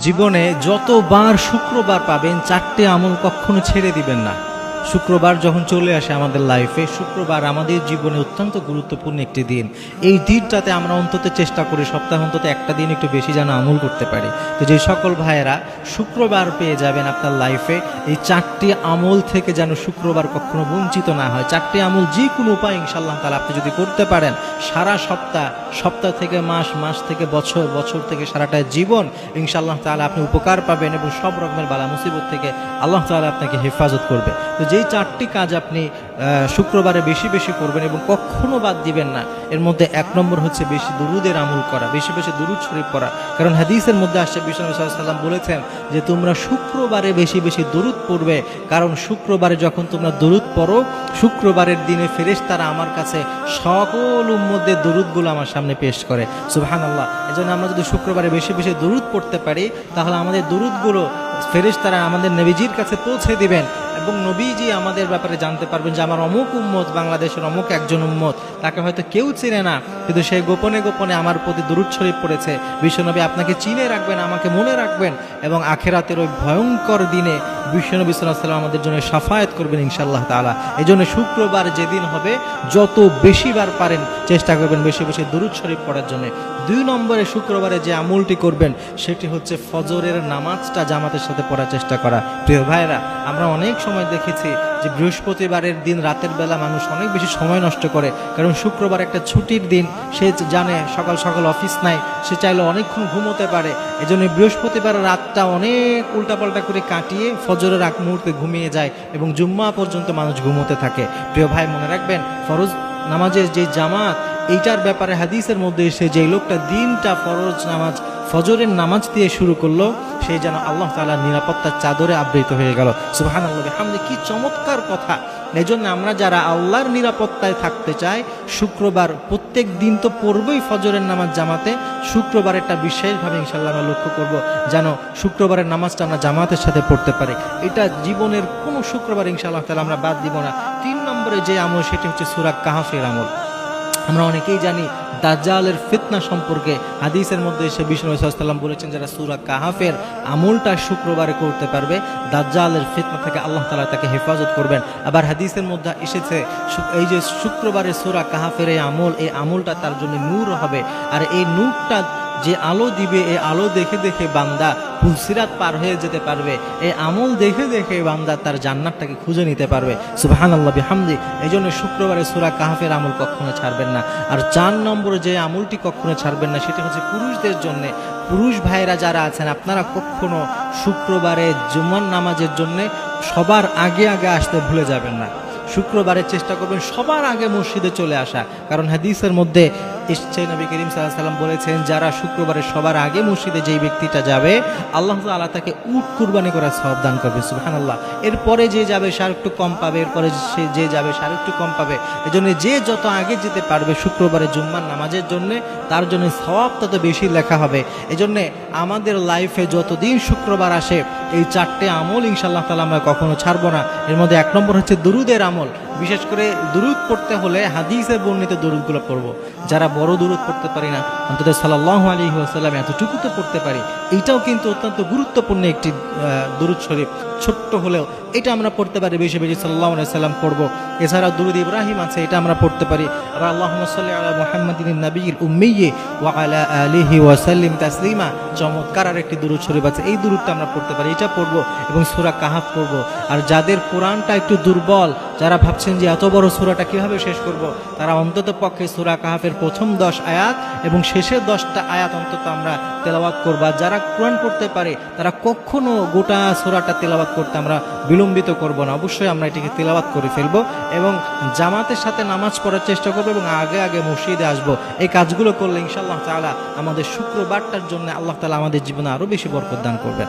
জীবনে যতবার শুক্রবার পাবেন চারটে আমল কখনো ছেড়ে দিবেন না। শুক্রবার যখন চলে আসে আমাদের লাইফে শুক্রবার আমাদের জীবনে অত্যন্ত গুরুত্বপূর্ণ একটি দিন। এই দিনটাতে আমরা অন্তত চেষ্টা করি, সপ্তাহে অন্তত একটা দিন একটু বেশি যেন আমল করতে পারি। তো যে সকল ভাইয়েরা, শুক্রবার পেয়ে যাবেন আপনার লাইফে এই চারটি আমল থেকে যেন শুক্রবার কখনো বঞ্চিত না হয়। চারটি আমল যে কোনো উপায় ইনশাল্লাহ তাহলে আপনি যদি করতে পারেন, সারা সপ্তাহ সপ্তাহ থেকে মাস মাস থেকে বছর বছর থেকে সারাটা জীবন ইনশাল্লাহ তাহলে আপনি উপকার পাবেন এবং সব রকমের বালা মুসিবত থেকে আল্লাহ তাআলা আপনাকে হেফাজত করবে। তো যেই চারটি কাজ আপনি আহ, শুক্রবারে বেশি বেশি করবেন এবং কখনো বাদ দিবেন না। এর মধ্যে এক নম্বর হচ্ছে বেশি দুরুদের আমল করা, বেশি বেশি দুরুদ শরীফ পড়া। কারণ হাদিসের মধ্যে আসছে বিষ্ণু সাল্লাম বলেছেন যে, তোমরা শুক্রবারে বেশি বেশি দরুদ পড়বে, কারণ শুক্রবারে যখন তোমরা দরুদ পড়ো, শুক্রবারের দিনে ফেরেশতারা আমার কাছে সকল উম্মদের দরুদগুলো আমার সামনে পেশ করে। সুবহান আল্লাহ এই জন্য আমরা যদি শুক্রবারে বেশি বেশি দরুদ পড়তে পারি, তাহলে আমাদের দরুদগুলো ফেরেশতারা আমাদের নবীজির কাছে পৌঁছে দিবেন এবং নবীজি আমাদের ব্যাপারে জানতে পারবেন যে আমার অমুক উম্মত, বাংলাদেশের অমুক একজন উম্মত, তাকে হয়তো কেউ চিনে না, কিন্তু সে গোপনে গোপনে আমার প্রতি দূরত শরীফ পড়েছে। বিশ্বনবী আপনাকে চিনে রাখবেন, আমাকে মনে রাখবেন, এবং আখেরাতের ওই ভয়ঙ্কর দিনে বিশ্বনবী সাল্লাম আমাদের জন্য সাফায়াত করবেন ইনশাল্লাহ তালা এই জন্য শুক্রবার যেদিন হবে, যত বেশিবার পারেন, চেষ্টা করবেন বেশি বেশি দুরুদ শরীফ পড়ার জন্য। দুই নম্বরে শুক্রবারে যে আমলটি করবেন, সেটি হচ্ছে ফজরের নামাজটা জামাতের সাথে পড়ার চেষ্টা করা। প্রিয় ভাইরা আমরা অনেক সময় দেখেছি যে বৃহস্পতিবারের দিন রাতের বেলা মানুষ অনেক বেশি সময় নষ্ট করে। কারণ শুক্রবার একটা ছুটির দিন, সে জানে সকাল সকাল অফিস নাই, সে চাইলে অনেকক্ষণ ঘুমোতে পারে। এই জন্য বৃহস্পতিবার রাতটা অনেক উল্টাপাল্টা করে কাটিয়ে ফজরের আগ মুহূর্তে ঘুমিয়ে যায় এবং জুম্মা পর্যন্ত মানুষ ঘুমোতে থাকে। প্রিয় ভাই, মনে রাখবেন, ফরজ নামাজের যে জামাত, এইটার ব্যাপারে হাদিসের মধ্যে এসে যে লোকটা দিনটা ফরজ নামাজ, ফজরের নামাজ দিয়ে শুরু করল সে যেন আল্লাহ তাআলার নিরাপত্তার চাদরে আবৃত হয়ে গেল। সুবাহান আল্লাহ হামদে কি চমৎকার কথা। এই জন্য আমরা যারা আল্লাহর নিরাপত্তায় থাকতে চাই, শুক্রবার প্রত্যেক দিন তো পড়বই ফজরের নামাজ জামাতে শুক্রবারেরটা বিশেষভাবে ইনশাল্লাহ আমরা লক্ষ্য করব যেন শুক্রবারের নামাজটা আমরা জামাতের সাথে পড়তে পারি। এটা জীবনের কোনো শুক্রবার ইনশাআল্লাহ তাআলা আমরা বাদ দিব না। তিন নম্বরে যে আমল, সেটি হচ্ছে সুরাক কাহাফের আমল। আমরা অনেকেই জানি দাজ্জালের ফিতনা সম্পর্কে হাদিসের মধ্যে এসে বিষ্ণু সাল্লাম বলেছেন যারা সুরা কাহাফের আমলটা শুক্রবারে করতে পারবে, দাজ্জালের ফিতনা থেকে আল্লাহ তালা তাকে হেফাজত করবেন। আবার হাদিসের মধ্যে এসেছে এই যে শুক্রবারে সুরা কাহাফের এই আমল, এই আমলটা তার জন্য নূর হবে। আর এই নূরটা যে আলো দিবে, এই আলো দেখে দেখে বান্দা ফুলসিরাত পার হয়ে যেতে পারবে। এই আমল দেখে দেখে বান্দা তার জান্নাতটাকে খুঁজে নিতে পারবে। সুবাহান আল্লাহ বিহামদি। এই জন্য শুক্রবারে সুরা কাহাফের আমল কখনো ছাড়বেন না। আর চার নম্বরে যে আমলটি কখনো ছাড়বেন না, সেটা হচ্ছে পুরুষদের জন্য। পুরুষ ভাইরা যারা আছেন, আপনারা কখনো শুক্রবারে জুমান নামাজের জন্য সবার আগে আগে আসতে ভুলে যাবেন না। শুক্রবারের চেষ্টা করবেন সবার আগে মসজিদে চলে আসা। কারণ হাদিসের মধ্যে এসছে নবী করিম সাল্লাম বলেছেন, যারা শুক্রবারে সবার আগে মসজিদে যেই ব্যক্তিটা যাবে, আল্লাহ আল্লাহ তাকে উট কুরবানি করার সব দান করবে সুবহান আল্লাহ এরপরে যে যাবে সে একটু কম পাবে, এরপরে সে যে যাবে সে একটু কম পাবে। এই জন্য যে যত আগে যেতে পারবে শুক্রবারে জুম্মার নামাজের জন্য, তার জন্য সওয়াব তত বেশি লেখা হবে। এই জন্যে আমাদের লাইফে যতদিন শুক্রবার আসে, এই চারটে আমল ইনশাল্লাহ তালা আমরা কখনো ছাড়বো না। এর মধ্যে এক নম্বর হচ্ছে দুরুদের আমল। বিশেষ করে দুরুদ পড়তে হলে হাদিসে বর্ণিত দুরুদগুলো পড়ব। যারা বড় দুরুদ পড়তে পারি না, অন্তত সাল্লাহ আলী আসাল্লাম এতটুকু তো পড়তে পারি। এটাও কিন্তু অত্যন্ত গুরুত্বপূর্ণ একটি দুরুদ শরীফ। ছোট্ট হলেও, এটা আমরা পড়তে পারি, বেশি বেশি সাল্লাহ সাল্লাম পড়ব। এছাড়া দুরুদ ইব্রাহিম আছে, এটা আমরা পড়তে পারি। আবার আল্লাহ সাল্লি মোহাম্মদিন নবীর উম্মিয়ে ওয়া আলা আলিহি ওয়াসাল্লিম তাসলিমা, চমৎকার আর একটি দুরুদ শরীফ আছে। এই দুরুদটা আমরা পড়তে পারি, এটা পড়ব এবং সুরা কাহাফ পড়ব। আর যাদের কোরআনটা একটু দুর্বল, যারা ভাবছেন যে এত বড় সুরাটা কীভাবে শেষ করব, তারা অন্তত পক্ষে সুরা কাহাফের প্রথম দশ আয়াত এবং শেষের দশটা আয়াত অন্তত আমরা তেলাওয়াত করব। যারা কোরআন পড়তে পারে, তারা কখনো গোটা সুরাটা তেলাওয়াত করতে আমরা বিলম্বিত করব না। অবশ্যই আমরা এটিকে তেলাওয়াত করে ফেলব এবং জামাতের সাথে নামাজ পড়ার চেষ্টা করব এবং আগে আগে মসজিদে আসব। এই কাজগুলো করলে ইনশাআল্লাহ তালা আমাদের শুক্রবারটার জন্য আল্লাহ তালা আমাদের জীবনে আরও বেশি বরকত দান করবেন।